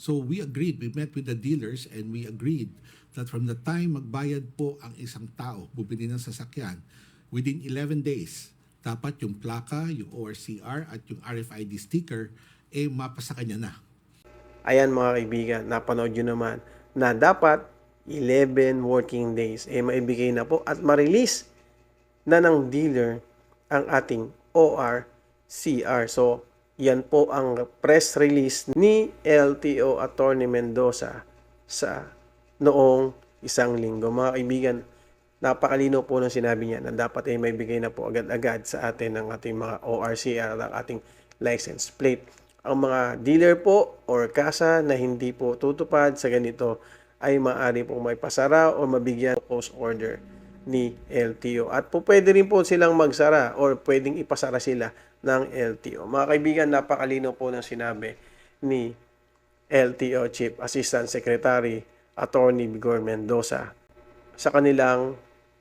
So we agreed, we met with the dealers and we agreed that from the time magbayad po ang isang tao, bumili ng sasakyan, within 11 days, dapat yung plaka, yung ORCR at yung RFID sticker, eh mapasa kanya na. Ayan mga kaibigan, napanood nyo naman na dapat 11 working days eh maibigay na po at ma-release na ng dealer ang ating ORCR. So, yan po ang press release ni LTO Attorney Mendoza sa noong isang linggo. Mga kaibigan, napakalino po ng sinabi niya na dapat ay may bigay na po agad-agad sa atin ng ating mga ORCR at ang ating license plate. Ang mga dealer po or kasa na hindi po tutupad sa ganito ay maaari po may pasara o mabigyan post order ni LTO. At po pwede rin po silang magsara or pwedeng ipasara sila ng LTO. Mga kaibigan, napakalino po ng sinabi ni LTO Chief Assistant Secretary Attorney Vigor Mendoza sa kanilang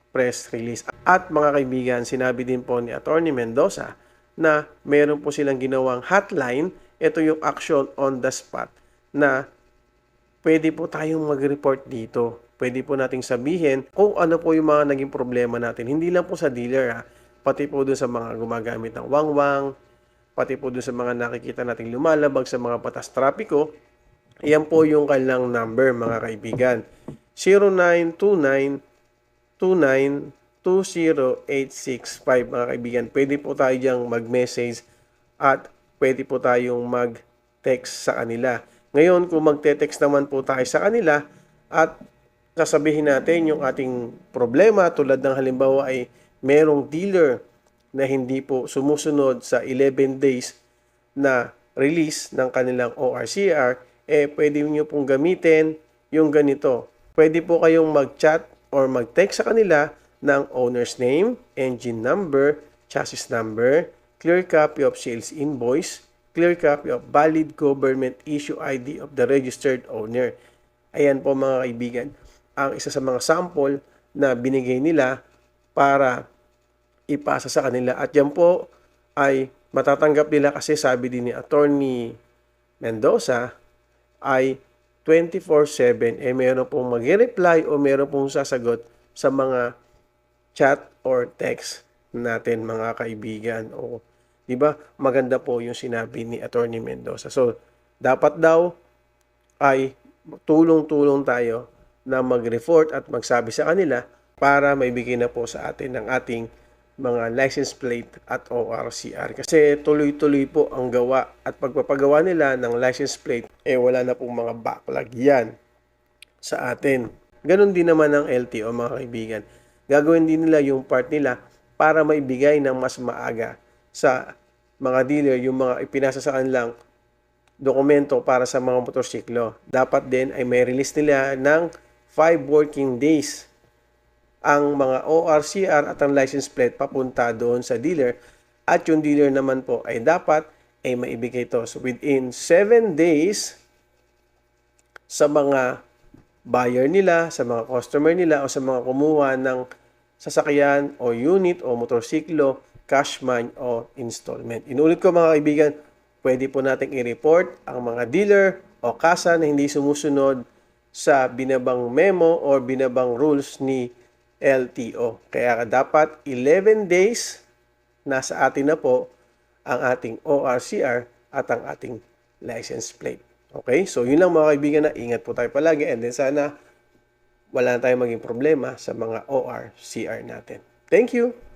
press release. At mga kaibigan, sinabi din po ni Attorney Mendoza na meron po silang ginawang hotline. Ito yung action on the spot na pwede po tayong mag-report dito. Pwede po nating sabihin kung ano po yung mga naging problema natin. Hindi lang po sa dealer ha, pati po dun sa mga gumagamit ng wangwang, pati po dun sa mga nakikita nating lumalabag sa mga batas trapiko. Yan po yung kanilang number mga kaibigan. 0929 2920865 mga kaibigan. Pwede po tayo diyang mag-message at pwede po tayong mag-text sa kanila. Ngayon, kung magte-text naman po tayo sa kanila at sasabihin natin yung ating problema tulad ng halimbawa ay merong dealer na hindi po sumusunod sa 11 days na release ng kanilang ORCR, eh pwede nyo pong gamitin yung ganito. Pwede po kayong mag-chat or mag-text sa kanila ng owner's name, engine number, chassis number, clear copy of sales invoice, clear copy of valid government issue ID of the registered owner. Ayan po mga kaibigan, ang isa sa mga sample na binigay nila para ipasa sa kanila. At yan po ay matatanggap nila kasi sabi din ni Attorney Mendoza ay 24-7 eh meron pong mag-reply o meron pong sasagot sa mga chat or text natin mga kaibigan o di ba maganda po yung sinabi ni Attorney Mendoza. So dapat daw ay tulong-tulong tayo na mag-report at magsabi sa kanila para maibigay na po sa atin ng ating mga license plate at ORCR. Kasi tuloy-tuloy po ang gawa at pagpapagawa nila ng license plate, eh wala na pong mga backlog yan sa atin. Ganon din naman ang LTO mga kaibigan. Gagawin din nila yung part nila para maibigay ng mas maaga sa mga dealer yung mga ipinasa sa kanilang dokumento para sa mga motorsiklo. Dapat din ay may release nila ng 5 working days ang mga ORCR at ang license plate papunta doon sa dealer at yung dealer naman po ay dapat ay maibigay ito so within 7 days sa mga buyer nila, sa mga customer nila o sa mga kumuha ng sasakyan o unit o motorsiklo, cash man o installment. Inulit ko mga kaibigan, pwede po nating i-report ang mga dealer o kasa na hindi sumusunod sa binabang memo or binabang rules ni LTO. Kaya dapat 11 days nasa atin na po ang ating ORCR at ang ating license plate. Okay? So, yun lang mga kaibigan na ingat po tayo palagi and then sana wala na tayong maging problema sa mga ORCR natin. Thank you!